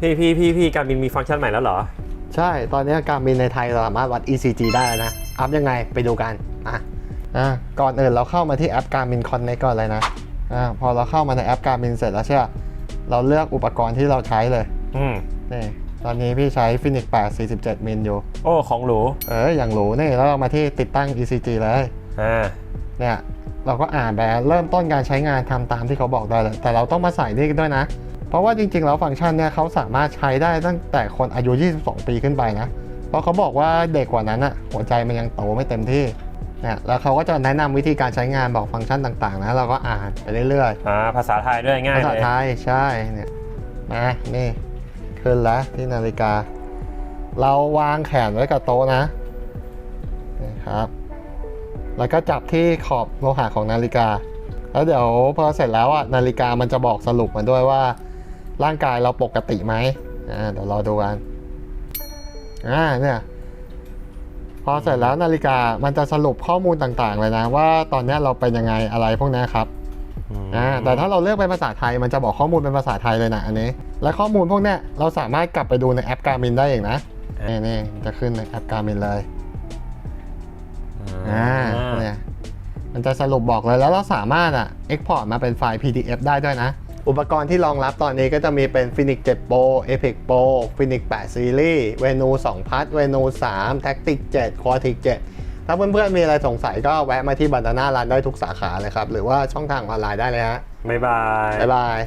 พี่พี่พี่พี่การบินมีฟังก์ชันใหม่แล้วเหรอ ใช่ ตอนนี้การบินในไทยเราสามารถวัด ECG ได้แล้วนะ อัพยังไงไปดูกันอะอะก่อนอื่นเราเข้ามาที่แอป Garmin Connect ก่อนเลยนะอะพอเราเข้ามาในแอป Garmin เสร็จแล้วใช่ปะเราเลือกอุปกรณ์ที่เราใช้เลย อืมนี่ตอนนี้พี่ใช้ Phoenix 8 47มิลอยู่ โอ้ ของหรู เอออย่างหรูนี่แล้วเรามาที่ติดตั้ง ECG เลยอ่าเนี่ยเราก็อ่านไปเริ่มต้นการใช้งานทำตามที่เขาบอกได้เลยแต่เราต้องมาใส่นี่ด้วยนะ เพราะว่าจริงๆ แล้วฟังก์ชันเนี่ยเขาสามารถใช้ได้ตั้งแต่คนอายุ 22 ปีขึ้นไปนะ เพราะเขาบอกว่าเด็กกว่านั้นอะหัวใจมันยังโตไม่เต็มที่เนี่ยแล้วเขาก็จะแนะนำวิธีการใช้งานบอกฟังก์ชันต่างๆนะเราก็อ่านไปเรื่อยอ่าภาษาไทยด้วยๆง่ายภาษาเลยไทยใช่เนี่ยมานี่ขึ้นแล้วที่นาฬิกา เราวางแขนไว้กับโต๊ะนะนี่ครับ แล้วก็จับที่ขอบโลหะของนาฬิกา แล้วเดี๋ยวพอเสร็จแล้วอะนาฬิกามันจะบอกสรุปมาด้วยว่า ร่างกายเราปกติไหมอ่าเดี๋ยวรอดูกันอ่าเนี่ยพอเสร็จแล้วนาฬิกามันจะสรุปข้อมูลต่างๆเลยนะ ว่าตอนเนี้ยเราเป็นยังไงอะไรพวกเนี้ยครับอ่าแต่ถ้าเราเลือกเป็นภาษาไทยมันจะบอกข้อมูลเป็นภาษาไทยเลยนะอันนี้ และข้อมูลพวกเนี้ยเราสามารถกลับไปดูในแอป Garmin ได้เองนะนี่นี่จะขึ้นในแอป Garmin เลยอ่าเนี่ยมันจะสรุปบอกเลยแล้วเราสามารถอะ export มาเป็นไฟล์ PDF ได้ด้วยนะ อุปกรณ์ที่รองรับตอนนี้ก็จะมีเป็น Phoenix 7 Pro Apex Pro Phoenix 8 Series Venu 2 Plus Venu 3 Tactic 7 Quartic 7 ถ้าเพื่อนๆมีอะไรสงสัยก็แวะมาที่บันดาน่าร้านได้ทุกสาขาเลยครับ หรือว่าช่องทางออนไลน์ได้เลยฮะ บ๊ายบาย บ๊ายบาย